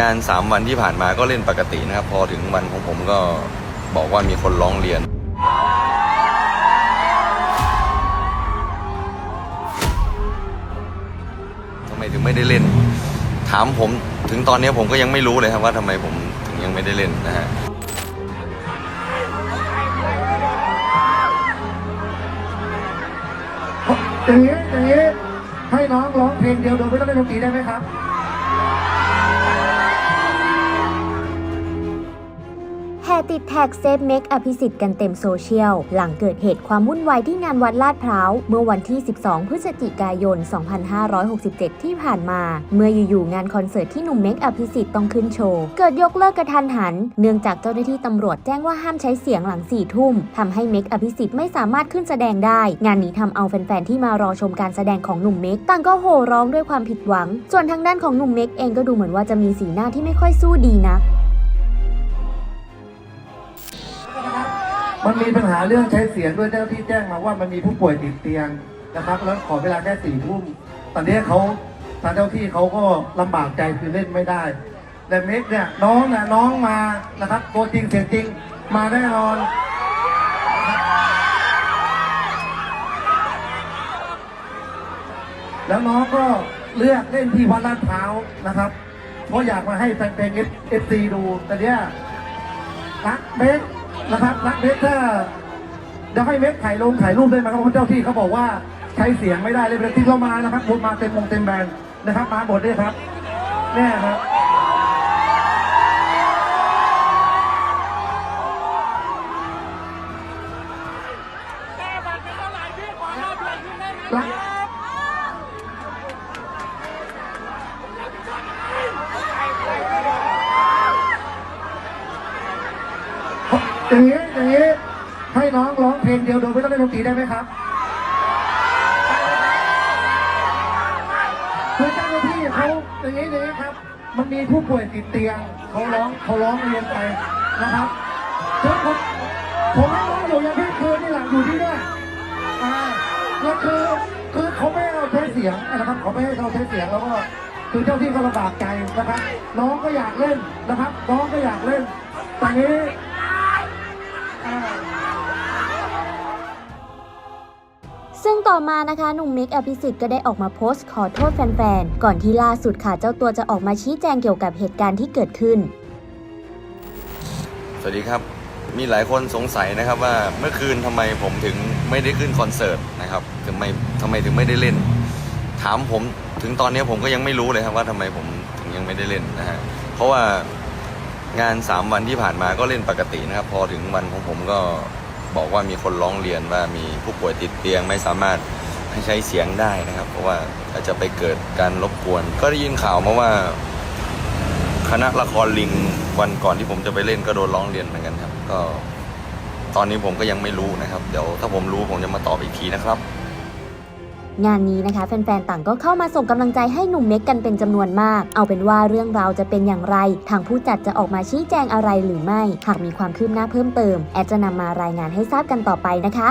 งาน 3 วันที่ผ่านมาก็เล่นปกตินะครับ พอถึงวันของผมก็บอกว่ามีคนร้องเรียน ทำไมถึงไม่ได้เล่น ถามผมถึงตอนนี้ผมก็ยังไม่รู้เลยครับว่าทำไมผมถึงยังไม่ได้เล่นนะฮะอย่างนี้อย่างนี้ให้น้องร้องเพลงเดียวโดยไม่ต้องเล่นดนตรีได้ไหมครับ ติดแท็กเซฟเมกอภิสิทธิ์กันเต็มโซเชียล หลังเกิดเหตุความวุ่นวายที่งานวัดลาดพร้าว เมื่อวันที่ 12 พฤศจิกายน 2567 ที่ผ่านมา เมื่ออยู่ๆงานคอนเสิร์ตที่หนุ่มเมกอภิสิทธิ์ต้องขึ้นโชว์ เกิดยกเลิกกระทันหัน เนื่องจากเจ้าหน้าที่ตำรวจแจ้งว่าห้ามใช้เสียงหลังสี่ทุ่มทำให้เมกอภิสิทธิ์ไม่สามารถขึ้นแสดงได้ งานนี้ทำเอาแฟนๆที่มารอชมการแสดงของหนุ่มเมกต่างก็โห่ร้องด้วยความผิดหวัง ส่วนทางด้านของหนุ่มเมกเองก็ดูเหมือนว่าจะมีสีหน้าที่ไม่ค่อยสู้ดีนะ มันมีปัญหาเรื่องใช้เสียงด้วยเจ้าที่แจ้งมาว่ามันมีผู้ป่วยติดเตียงนะครับ แล้วขอเวลาแค่สี่ทุ่มตอนนี้เขาทางเจ้าที่เขาก็ลำบากใจคือเล่นไม่ได้ แต่เมกเนี่ยน้องนะน้องมานะครับตัวจริงเสียงจริงมาแน่นอนแล้วน้องก็เลือกเล่นที่วัดลาดพร้าวนะครับ เพราะอยากมาให้แฟนๆเอฟซีดู แต่เนี้ยรักเบส นะครับรักเบสถ้าจะให้เบสถ่ายลงถ่ายรูปได้ไหมครับเพราะเจ้าที่เขาบอกว่าใช้เสียงไม่ได้เลยเป็นที่เรามานะครับหมดมาเต็มวงเต็มแบนนะครับมาหมดด้วยครับแน่ครับรัก อย่างนี้อย่างนี้ให้น้องร้องเพลงเดียวโดยไม่ต้องเล่นดนตรีได้ไหมครับคือเจ้าหน้าที่เขาอย่างนี้อย่างนี้ครับ มันมีผู้ป่วยติดเตียงเขาร้องเขาร้องเรียนไปนะครับคือผมผมให้น้องอยู่อย่างที่คืนนี่แหละอยู่ที่เนี่ยอ่าแล้วคือคือเขาไม่ให้เราใช้เสียงนะครับเขาไม่ให้เราใช้เสียงแล้วก็คือเจ้าที่ก็ลำบากใจนะครับ น้องก็อยากเล่นนะครับ น้องก็อยากเล่นตอน ต่อมานะคะหนุ่มมิกอภิสิทธิ์ก็ได้ออกมาโพสต์ขอโทษแฟนๆ ก่อนที่ล่าสุดค่ะเจ้าตัวจะออกมาชี้แจงเกี่ยวกับเหตุการณ์ที่เกิดขึ้น สวัสดีครับ มีหลายคนสงสัยนะครับว่าเมื่อคืนทำไมผมถึงไม่ได้ขึ้นคอนเสิร์ตนะครับทำไมทำไมถึงไม่ได้เล่น ถามผมถึงตอนนี้ผมก็ยังไม่รู้เลยครับว่าทำไมผมถึงยังไม่ได้เล่นนะฮะเพราะว่างาน 3 วันที่ผ่านมาก็เล่นปกตินะครับ พอถึงวันของผมก็ บอกว่ามีคนร้องเรียนว่ามีผู้ป่วยติดเตียงไม่สามารถใช้เสียงได้นะครับ เพราะว่าอาจจะไปเกิดการรบกวน ก็ได้ยินข่าวมาว่า คณะละครลิงวันก่อนที่ผมจะไปเล่นก็โดนร้องเรียนเหมือนกันครับ ก็ ตอนนี้ผมก็ยังไม่รู้นะครับ เดี๋ยวถ้าผมรู้ผมจะมาตอบอีกทีนะครับ งานนี้นะคะ แฟนๆ ต่างก็เข้ามาส่งกำลังใจให้หนุ่มเม็กกันเป็นจำนวนมาก เอาเป็นว่าเรื่องราวจะเป็นอย่างไร ทางผู้จัดจะออกมาชี้แจงอะไรหรือไม่ หากมีความคืบหน้าเพิ่มเติม แอดจะนำมารายงานให้ทราบกันต่อไปนะคะ